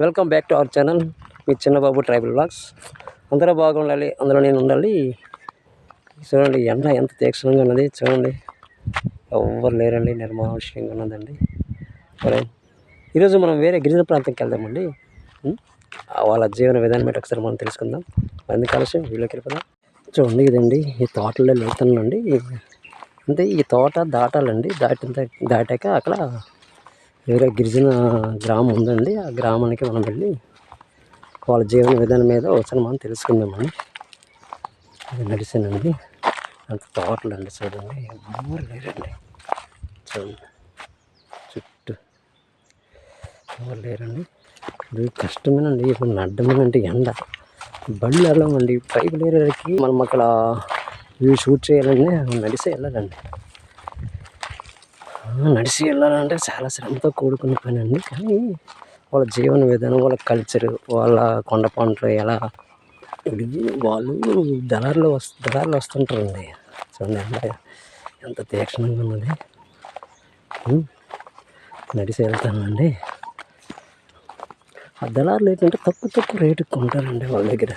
Welcome back to our channel me Chinnababu tribal blogs అందరూ బాగుండాలి అందులో నేను ఉండాలి. చూడండి ఎండ ఎంత తీక్షణంగా ఉన్నది చూడండి. ఎవ్వరు లేరండి నిర్మానుష్యంగా ఉన్నదండి. సరే ఈరోజు మనం వేరే గిరిజన ప్రాంతంకి వెళ్దామండి. వాళ్ళ జీవన విధానం ఏంటి ఒకసారి మనం తెలుసుకుందాం. అందుకు ఆలస్యం వీళ్ళకి వెళ్ళిపోదాం. చూడండి ఇదండి ఈ తోటలో వెళ్తున్నాండి అంటే ఈ తోట దాటాలండి దాటిన దాటాక అక్కడ వేరే గిరిజన గ్రామం ఉందండి. ఆ గ్రామానికి మనం వెళ్ళి వాళ్ళ జీవన విధానం మీద ఒకసారి మనం తెలుసుకుందామని. అది నడిచానండి అంత తోటలు అండి చూడండి. ఎవరు లేరండి. చూడండి. చుట్టూ ఎవరు లేరండి. ఇది కష్టమేనండి. ఇప్పుడు నడ్డమేనంటే ఎండ. బండి వెళ్ళమండి పైపు ఏరియాకి మనం అక్కడ ఇవి షూట్ చేయాలంటే నడిసే వెళ్ళాలండి. నడిచి వెళ్ళాలంటే చాలా శ్రమతో కూడుకున్న పని అండి. కానీ వాళ్ళ జీవన విధానం వాళ్ళ కల్చర్ వాళ్ళ కొండ పంటలు ఎలా వాళ్ళు దళారులు వస్తు దళారులు వస్తుంటారండి. చూడండి ఎంత ఎంత తీక్షణంగా ఉన్నది. నడిచి వెళ్తానండి. ఆ దళారులు ఏంటంటే తక్కువ తక్కువ రేటుకి కొంటారండి వాళ్ళ దగ్గర.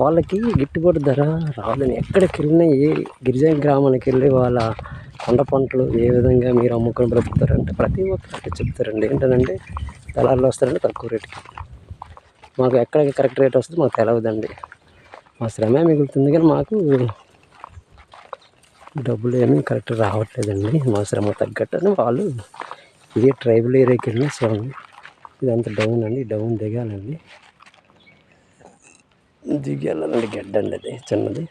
వాళ్ళకి గిట్టుబాటు ధర రాదని ఎక్కడికి వెళ్ళినా ఏ గిరిజన గ్రామానికి వెళ్ళి వాళ్ళ కొండ పంటలు ఏ విధంగా మీరు అమ్ముకొని బ్రతుకుతారంటే ప్రతి ఒక్కరికి చెప్తారండి. ఏంటంటే దళారులు వస్తారంటే తక్కువ రేటుకి. మాకు ఎక్కడికి కరెక్ట్ రేట్ వస్తుంది మాకు తెలియదండి మా శ్రమే మిగులుతుంది కానీ మాకు డబ్బులు ఏమీ కరెక్ట్ రావట్లేదండి. మా శ్రమ తగ్గట్టు అని వాళ్ళు ఇదే ట్రైబల్ ఏరియాకి వెళ్ళిన స్వామి ఇదంతా డౌన్ అండి డౌన్ దిగాలండి. దిగాలండి వెళ్ళాలండి గడ్డ అండి అది చిన్నది.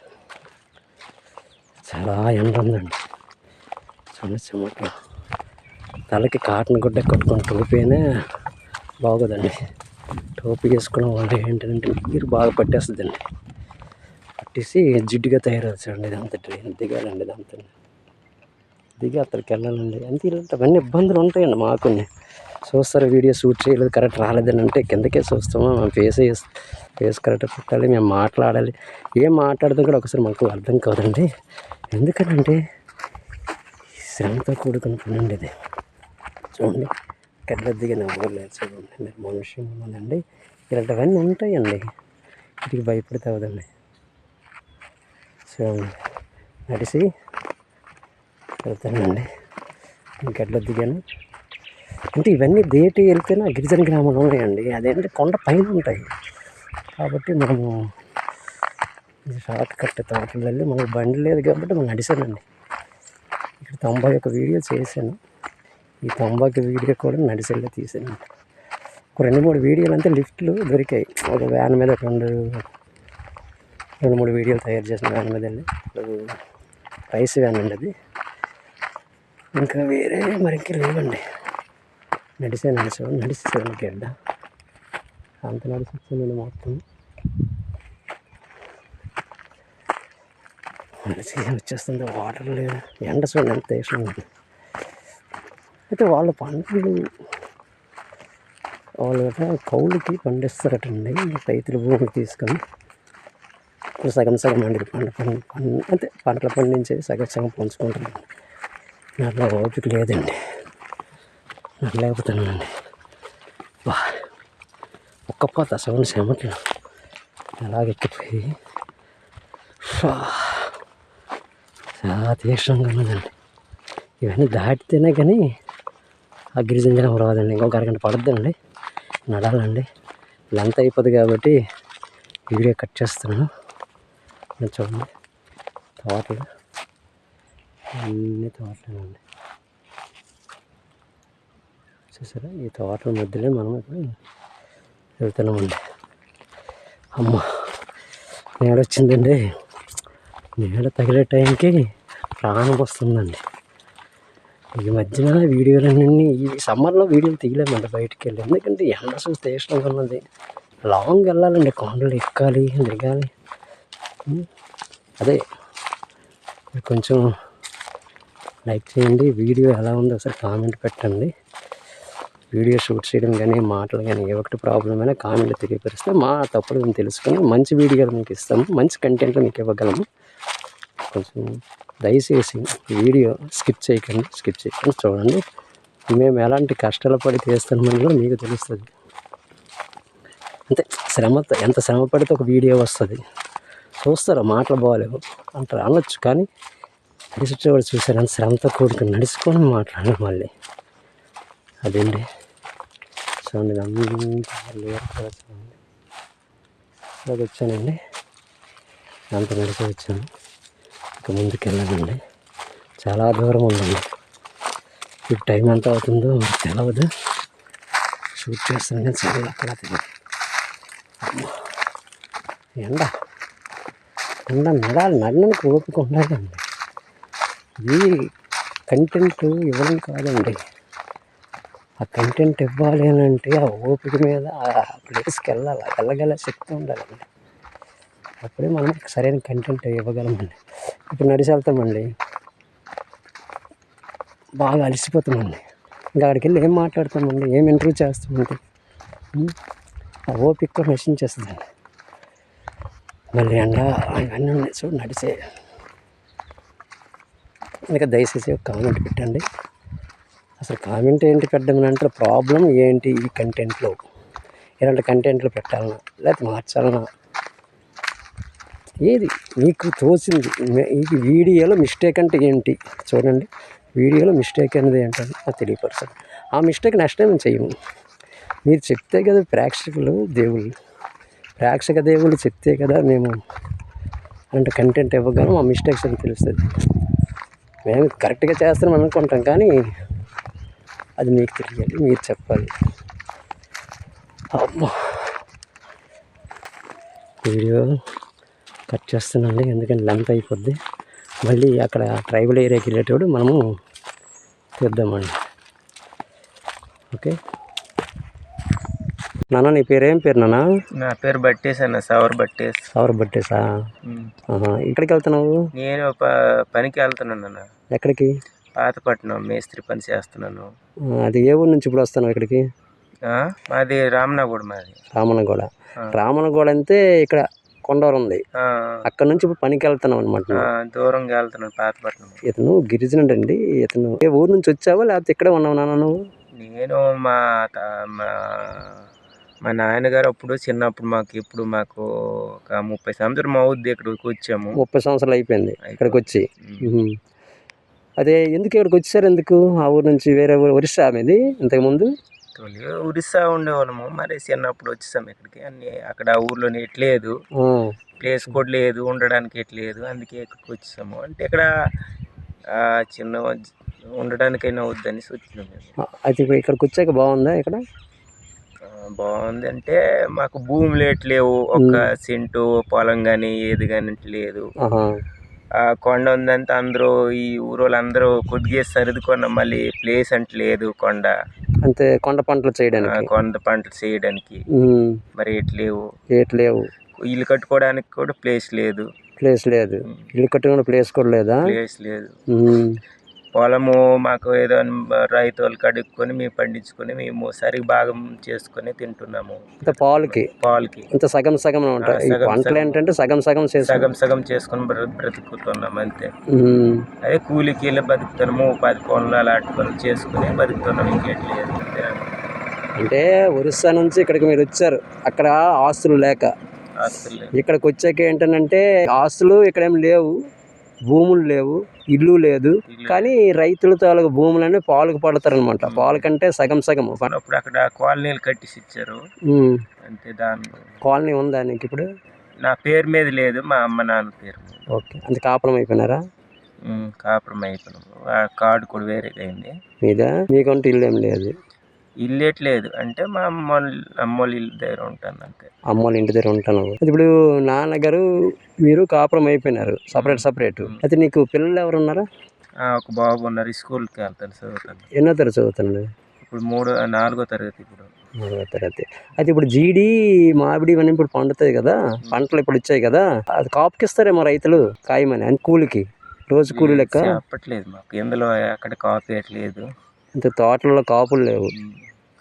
చాలా ఎండ ఉందండి. సమస్య చెమట. తలకి కాటన్ గుడ్డ కట్టుకొని టోపీనే బాగోదండి. టోపీ వేసుకున్న వల్ల ఏంటంటే నీరు బాగా పట్టేస్తుందండి. పట్టేసి జిడ్డుగా తయారవుతుందండి ఇదంతా ట్రైన్ దిగాలండి ఇదంతా. దిగి అక్కడికి వెళ్ళాలండి. అంతే ఇలాంటి అవన్నీ ఇబ్బందులు ఉంటాయండి మాకు. చూస్తారు వీడియో షూట్ చేయలేదు కరెక్ట్ రాలేదని అంటే కిందకే చూస్తాము. మేము ఫేస్ ఫేస్ కరెక్ట్ పెట్టాలి మేము మాట్లాడాలి. ఏం మాట్లాడదాం కూడా ఒకసారి మాకు అర్థం కాదండి. ఎందుకనంటే శ్రమతో కూడుకున్న పని అండి ఇది. చూడండి గడ్డ నవ్వలేదు లేదు చూడండి. మీరు మనుష్యం ఉన్నదండి ఇలాంటివన్నీ ఉంటాయండి. వీటికి భయపడితే అవదండి చూడండి నడిచి వెళ్తానండి. గడ్డ దిగాను అంటే ఇవన్నీ దేటి వెళ్తేనే గిరిజన గ్రామంలో ఉన్నాయండి. అదేంటంటే కొండ పైన ఉంటాయి. కాబట్టి మనము షార్ట్ కట్ తోటలు వెళ్ళి మనకు బండి లేదు కాబట్టి మనం నడిచానండి ఇక్కడ తొంభై ఒక వీడియో చేశాను. ఈ తొంభై ఒక వీడియో కూడా నడిసెల్లో తీసాను ఒక రెండు మూడు వీడియోలు అంతే లిఫ్ట్లు దొరికాయి. ఒక వ్యాన్ మీద ఒక రెండు రెండు మూడు వీడియోలు తయారు చేసిన వ్యాన్ మీద వెళ్ళి. రైస్ వ్యాన్ అండి అది. ఇంకా వేరే మరి ఇంకా లేవండి. నడిచే నడిచా నడిచి చూడండి గడ్డ. అంత నడిచి వచ్చింది మొత్తం. నడిచి వచ్చేస్తుంది. వాటర్ లేదు ఎండ చూడండి ఎంత ఇష్టం అయితే వాళ్ళ పంటలు వాళ్ళు గట్రా కౌలుకి పండిస్తారటండి. రైతుల భూములు తీసుకొని ఇప్పుడు సగం సగం అండి. పంట అంటే పంటలు పండించి సగం సగం పంచుకుంటున్నాను నాకు ఓపిక లేదండి. నాకు లేకపోతున్నానండి వా ఒక్క పోత సగం చెమట్లు ఎలాగెక్కిపోయి. ఫా. చాలా తీక్షణంగా ఉన్నదండి ఇవన్నీ దాటితేనే కానీ ఆ గిరిజన రాదండి. ఇంకొక అరగంట పడుద్దండి. నడాలండి. లెంత్ అయిపోద్ది కాబట్టి వీడియో కట్ చేస్తున్నాను. నేను చూడండి. తోటలు. అన్ని తోటలేనండి. చూసారా? ఈ తోటల మధ్యలో మనం ఇప్పుడు వెళ్తున్నామండి. అమ్మ నేడొచ్చిందండి. నీడ తగిలే టైంకి ప్రాణం వస్తుందండి. ఈ మధ్యన వీడియోలన్నీ ఈ సమ్మర్లో వీడియోలు తీయలేమండి బయటికి వెళ్ళి ఎందుకంటే ఎండ చూస్తే ఇష్టంగా ఉన్నది. లాంగ్ వెళ్ళాలండి కొండలు ఎక్కాలి దిగాలి. అదే మీరు కొంచెం లైక్ చేయండి. వీడియో ఎలా ఉందో ఒకసారి కామెంట్ పెట్టండి. వీడియో షూట్ చేయడం కానీ మాటలు కానీ ఏ ఒకటి ప్రాబ్లం అయినా కామెంట్ తెలియపరిస్తే మా తప్పులు మేము తెలుసుకొని మంచి వీడియోలు మీకు ఇస్తాము. మంచి కంటెంట్లు మీకు ఇవ్వగలము. కొంచెం దయచేసి వీడియో స్కిప్ చేయకండి స్కిప్ చేయకండి చూడండి. మేము ఎలాంటి కష్టాలు పడి తీస్తున్నామని కూడా మీకు తెలుస్తుంది. అంతే శ్రమ ఎంత శ్రమ పడితే ఒక వీడియో వస్తుంది. చూస్తారు మాటలు బాగాలేవు. అంటారు అనొచ్చు కానీ నడిచేవాడు చూసారు అంత శ్రమతో కూడుకుని నడుచుకొని మాట్లాడాలి మళ్ళీ. అదండి చూడండి ఇదంతా చూడండి. వచ్చానండి. అంత నడిచి వచ్చాను. ఇంకా ముందుకు చాలా దూరం ఉందండి. ఇప్పుడు టైం ఎంత అవుతుందో తెలవదు. తెలియదు షూట్ చేస్తాను కానీ సరే అక్కడ ఎండ. ఎండ నడాలి నడడానికి ఓపిక ఉండాలండి ఇది కంటెంట్ ఇవ్వడం కాదండి. ఆ కంటెంట్ ఇవ్వాలి అని అంటే ఆ ఓపిక మీద ఆ ప్లేస్కి వెళ్ళాలి. వెళ్ళగల శక్తి ఉండాలండి. అప్పుడే మనం సరైన కంటెంట్ ఇవ్వగలమండి ఇప్పుడు నడిచి వెళ్తామండి బాగా అలసిపోతామండి ఇంకా అక్కడికి వెళ్ళి ఏం మాట్లాడతామండి ఏం ఇంటర్వ్యూ చేస్తామండి ఆ ఓపిక కూడా నశించేస్తుందండి మళ్ళీ ఎండ ఇవన్నీ ఉన్నాయి చూడు నడిచే. ఇంకా దయచేసి ఒక కామెంట్ పెట్టండి. అసలు కామెంట్ ఏంటి పెట్టడం అంటే ప్రాబ్లం ఏంటి ఈ కంటెంట్లో ఇలాంటి కంటెంట్లు పెట్టాలన్నా లేకపోతే మార్చాలన్నా ఏది? మీకు తోచింది. మే- ఈ వీడియోలో మిస్టేక్ అంటే ఏంటి? చూడండి. వీడియోలో మిస్టేక్ అనేది ఏంటని నాకు తెలియపరచండి. ఆ మిస్టేక్ నెక్స్ట్ టైం చేయము. మీరు చెప్తే కదా ప్రేక్షకులు దేవుళ్ళు. ప్రేక్షక దేవుళ్ళు చెప్తే కదా మేము అంటే కంటెంట్ ఇవ్వగలం ఆ మిస్టేక్స్ అని తెలుస్తుంది. మేము కరెక్ట్గా చేస్తాం అనుకుంటాం కానీ అది మీకు తెలియాలి. మీరు చెప్పాలి. అమ్మా! వీడియో కట్ చేస్తున్నాండి ఎందుకంటే లెంత్ అయిపోద్ది. మళ్ళీ అక్కడ ట్రైబల్ ఏరియాకి వెళ్ళేటప్పుడు మనము తీద్దామండి. ఓకే. నాన్న నీ పేరేం పేరు నాన్న? నా పేరు బట్టేస్ అన్న సవర్ బట్టేస్. సవర్ బట్టేసా? ఆహా. ఎక్కడికి వెళ్తున్నావు? నేను ప పనికి వెళ్తున్నాను అన్న ఎక్కడికి? పాతపట్నం మేస్త్రి పని చేస్తున్నాను. అది ఏ ఊరు నుంచి ఇప్పుడు వస్తున్నావు ఇక్కడికి? మాది రామనాగూడ మాది. రామనగోడ. రామనగోడ అంటే ఇక్కడ కొండవరం ఉంది అక్కడ నుంచి ఇప్పుడు పనికి వెళ్తున్నావు అనమాట దూరంగా వెళ్తున్నాను పాతపట్నం ఇతను గిరిజనుడు అండి ఇతను ఏ ఊరు నుంచి వచ్చావా? లేకపోతే ఇక్కడే ఉన్నావు నాన్న నువ్వు? నేను మా త- మా మా నాన్నగారు అప్పుడు చిన్నప్పుడు మాకు ఇప్పుడు మాకు ఒక ముప్పై సంవత్సరం అవుద్ది ఇక్కడికి వచ్చాము. ముప్పై సంవత్సరాలు అయిపోయింది ఇక్కడికి వచ్చి. ఉమ్. ఉహుం. అదే ఎందుకు ఇక్కడికి వచ్చారు ఎందుకు? ఆ ఊరు నుంచి వేరే ఊరు ఒరిస్సా మీది ఇంతకుముందు? తొలి ఉరిస్సా ఉండేవాళ్ళము. మరి చిన్నప్పుడు వచ్చేసాము ఇక్కడికి. అన్ని అక్కడ ఊర్లో ఎట్లేదు ప్లేస్ కూడా లేదు. ఉండడానికి ఎట్లేదు అందుకే ఇక్కడికి వచ్చాము అంటే ఇక్కడ చిన్న ఉండడానికైనా వద్దని వచ్చినాం మేము. అయితే ఇక్కడికి వచ్చాక బాగుందా ఇక్కడ? బాగుంది. అంటే మాకు భూములు ఎట్లేవు ఒక సెంటు పొలం కానీ ఏది కానీ లేదు. కొండ ఉందంటే అందరూ ఈ ఊరోళ్ళు అందరూ కొద్దిగా సరిదుకున్న మళ్ళీ ప్లేస్ అంటే లేదు కొండ. అంతే కొండ పంటలు చేయడానికి. కొండ పంటలు చేయడానికి. మరి ఎట్లేవు ఏటి లేవు. ఇల్లు కట్టుకోవడానికి కూడా ప్లేస్ లేదు. ప్లేస్ లేదు. ఇల్లు కట్టుకునే ప్లేస్ కూడా లేదా? ప్లేస్ లేదు. పొలము మాకు ఏదో రైతు వాళ్ళకి అడుక్కొని మేము పండించుకొని మేము సరి భాగం చేసుకొని తింటున్నాము. ఇంత పాలకి? పాలకి. ఇంత సగం సగం ఉంటాయి పంటలు. ఏంటంటే సగం సగం సగం సగం చేసుకొని బ్ర- బ్రతుకుతున్నాం అంతే. అదే కూలికి వెళ్ళి బతుకుతున్నాము పది పనులు అలాంటి పనులు చేసుకుని బతుకుతున్నాం ఇంకెట్లేదు అంటే ఒరిస్సా నుంచి ఇక్కడికి మీరు వచ్చారు. అక్కడ ఆస్తులు లేక. ఇక్కడికి వచ్చాక ఏంటంటే ఆస్తులు ఇక్కడేం లేవు భూములు లేవు. ఇల్లు లేదు. కానీ రైతుల తాలూకు భూములన్నీ పాలకు పడతారనమాట పాలకంటే సగం సగం. అప్పుడు అక్కడ కాలనీలు కట్టిసి ఇచ్చారు. అంతే దాని కాలనీ ఉందా నీకు ఇప్పుడు? నా పేరు మీద లేదు మా అమ్మ నాన్న పేరు ఓకే. అంత కాపురం అయిపోయినారా? కాపురం అయిపోయినాము. ఆ కార్డు కూడా వేరేగా అయింది. మీద? మీకంటూ ఇల్లు ఏం లేదు. ఇల్లు ఎట్లేదు అంటే మా అమ్మ అమ్మోళ్ళ ఇల్లు దగ్గర ఉంటాను అంతే. అమ్మ వాళ్ళ ఇంటి దగ్గర ఉంటాను. ఇప్పుడు నాన్నగారు మీరు కాపురం అయిపోయినారు. Separate separate. అయితే నీకు పిల్లలు ఎవరు ఉన్నారా ఒక బాబు ఉన్నారు. స్కూల్కి వెళ్తాను చదువుతాను. ఎన్నో తరగతి చదువుతున్నాడు? ఇప్పుడు మూడో నాలుగో తరగతి ఇప్పుడు. నాలుగో తరగతి. అయితే ఇప్పుడు జీడి మామిడి ఇవన్నీ ఇప్పుడు పండుతాయి కదా? పంటలు ఇప్పుడు వచ్చాయి కదా? అది కాపుకి ఇస్తారేమో రైతులు ఖాయమని అని కూలికి. రోజు కూలి లెక్క? చెప్పట్లేదు మాకు. ఇందులో అక్కడ కాపీ ఎట్లేదు ఇంత తోటలలో కాపులు లేవు.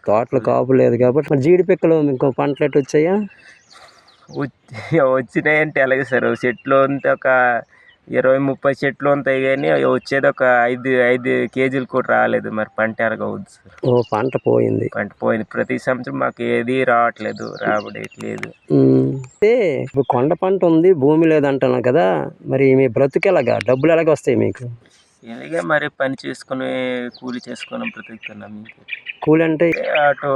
తోటలో కాపు లేదు కాబట్టి మరి జీడి పిక్కలు ఇంకో పంటలు ఎట్టు వచ్చాయా? వచ్చి- వచ్చినాయంటే అలాగే సార్ చెట్లు అంతా ఒక ఇరవై ముప్పై చెట్లు ఉంటాయి కానీ అవి వచ్చేది ఒక ఐదు ఐదు కేజీలు కూడా రాలేదు మరి పంట ఎరగవద్దు సార్. ఓ పంట పోయింది. పంట పోయింది. ప్రతి సంవత్సరం మాకు ఏది రావట్లేదు రాబడేయట్లేదు ఉమ్. అంటే ఇప్పుడు కొండ పంట ఉంది భూమి లేదంటున్నావు కదా మరి మీ బ్రతుకు ఎలాగా? డబ్బులు ఎలాగ వస్తాయి మీకు? ఇలాగే మరి పని చేసుకుని కూలి చేసుకుని బ్రతుకుతున్నాం కూలి అంటే? అటు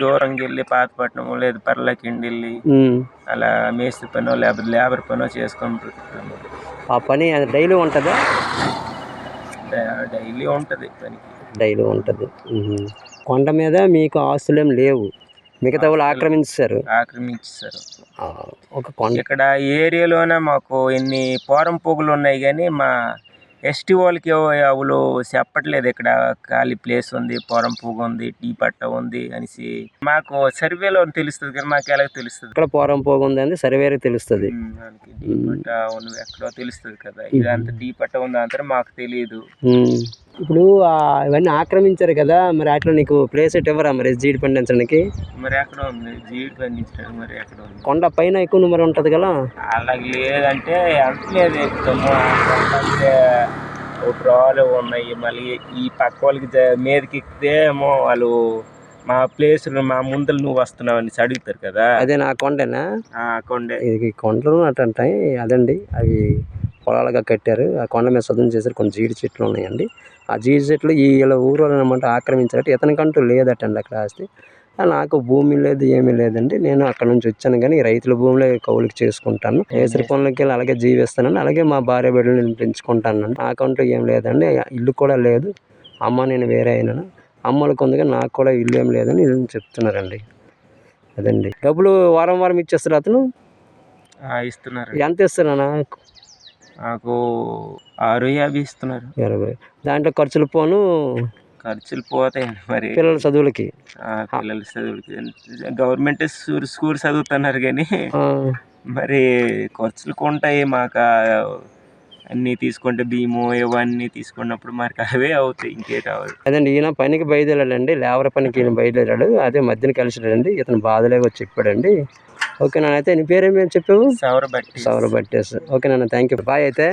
దూరంకి వెళ్ళి పాతపట్నం లేదు పర్లకిండి వెళ్ళి అలా మేస్త్రి పనో లేకపోతే లేబర్ పనో చేసుకొని బ్రతుకుతున్నాం. ఆ పని డైలీ ఉంటుందా? డైలీ ఉంటుంది పనికి. డైలీ ఉంటుంది. కొండ మీద మీకు ఆస్తులు ఏం లేవు. మిగతా వాళ్ళు ఆక్రమించారు. ఆక్రమించారు. ఒక కొండ ఇక్కడ ఏరియాలోనే మాకు ఎన్ని పోరం పోగులు ఉన్నాయి కానీ మా ఎస్టీ వాళ్ళకి అవులు చెప్పట్లేదు ఇక్కడ. ఖాళీ ప్లేస్ ఉంది పోరం పోగు ఉంది టీ పట్ట ఉంది అనేసి. మాకు సర్వేలో తెలుస్తుంది కానీ మాకు ఎలా తెలుస్తుంది. ఎక్కడ పోరం పోగుంది అని సర్వేకి తెలుస్తుంది. టీ పట్ట ఎక్కడో తెలుస్తుంది కదా. ఇదంతా టీ పట్ట ఉంది అంతా మాకు తెలియదు. ఇప్పుడు ఇవన్నీ ఆక్రమించారు కదా మరి అట్లా నీకు ప్లేస్ ఎట్ ఇవ్వరా మరి జీడి పండించడానికి మరి ఎక్కడ ఉంది జీడి పండించడానికి మరి ఎక్కడ ఉంది. కొండ పైన ఎక్కువ మరి ఉంటుంది కదా? అలాగే లేదంటే ఎక్కుతాము అంటే ఉన్నాయి. మళ్ళీ ఈ పక్క వాళ్ళకి మీదకి ఎక్కితే ఏమో వాళ్ళు మా ప్లేస్ మా ముందర నువ్వు వస్తున్నావు అని అడుగుతారు కదా. అదే నా కొండేనా? ఆ కొండే. ఇది కొండలు అట్టంటాయి అదండి. అవి పొలాలుగా కట్టారు. ఆ కొండ మీద సదును చేశారు. కొన్ని జీడి చెట్లు ఉన్నాయండి. ఆ జీడి చెట్లు ఈ ఇలా ఊరు అనమాట ఆక్రమించారట. ఇతనికంటూ లేదటండి అక్కడ ఆస్తి. నాకు భూమి లేదు ఏమీ లేదండి. నేను అక్కడ నుంచి వచ్చాను కానీ రైతుల భూమిలో కౌలుకి చేసుకుంటాను. ఏసరి పనులకి వెళ్ళి అలాగే జీవిస్తానండి అలాగే మా భార్య బిడ్డలు నేను పెంచుకుంటానండి నాకంటూ ఏం లేదండి. ఇల్లు కూడా లేదు. అమ్మ నేను వేరే అయినాను? అమ్మలకు ఉంది కానీ నాకు కూడా ఇల్లు ఏం లేదని చెప్తున్నారండి. అదండి. డబ్బులు వారం వారం ఇచ్చేస్తారు అతను? ఇస్తున్నారు ఎంత ఇస్తారన్నా? నాకు ఆరు యాభై ఇస్తున్నారు. ఇరవై దాంట్లో ఖర్చులు పోను ఖర్చులు పోతాయి మరి. పిల్లల చదువులకి. ఆ, పిల్లల చదువులకి. గవర్నమెంట్ స్కూల్ స్కూల్ చదువుతున్నారు కానీ ఆ, మరి ఖర్చులు ఉంటాయి మాకు. ఆ అన్నీ తీసుకుంటే భీము ఇవన్నీ తీసుకున్నప్పుడు మరి అవే అవుతాయి ఇంకేటి అవ్వదు అదండి ఈయన పనికి బయలుదేరాడండి లేబర్ పనికి ఈయన బయలుదేరాడు అదే మధ్యన కలిసిడాడండి ఇతను బాధలే వచ్చి చెప్పాడండి. ఓకే నాన్న అయితే నీ పేరేం చెప్పావు? సవర బట్టి సవర బట్టేసి ఓకే నాన్న థ్యాంక్ యూ బాయ్ అయితే.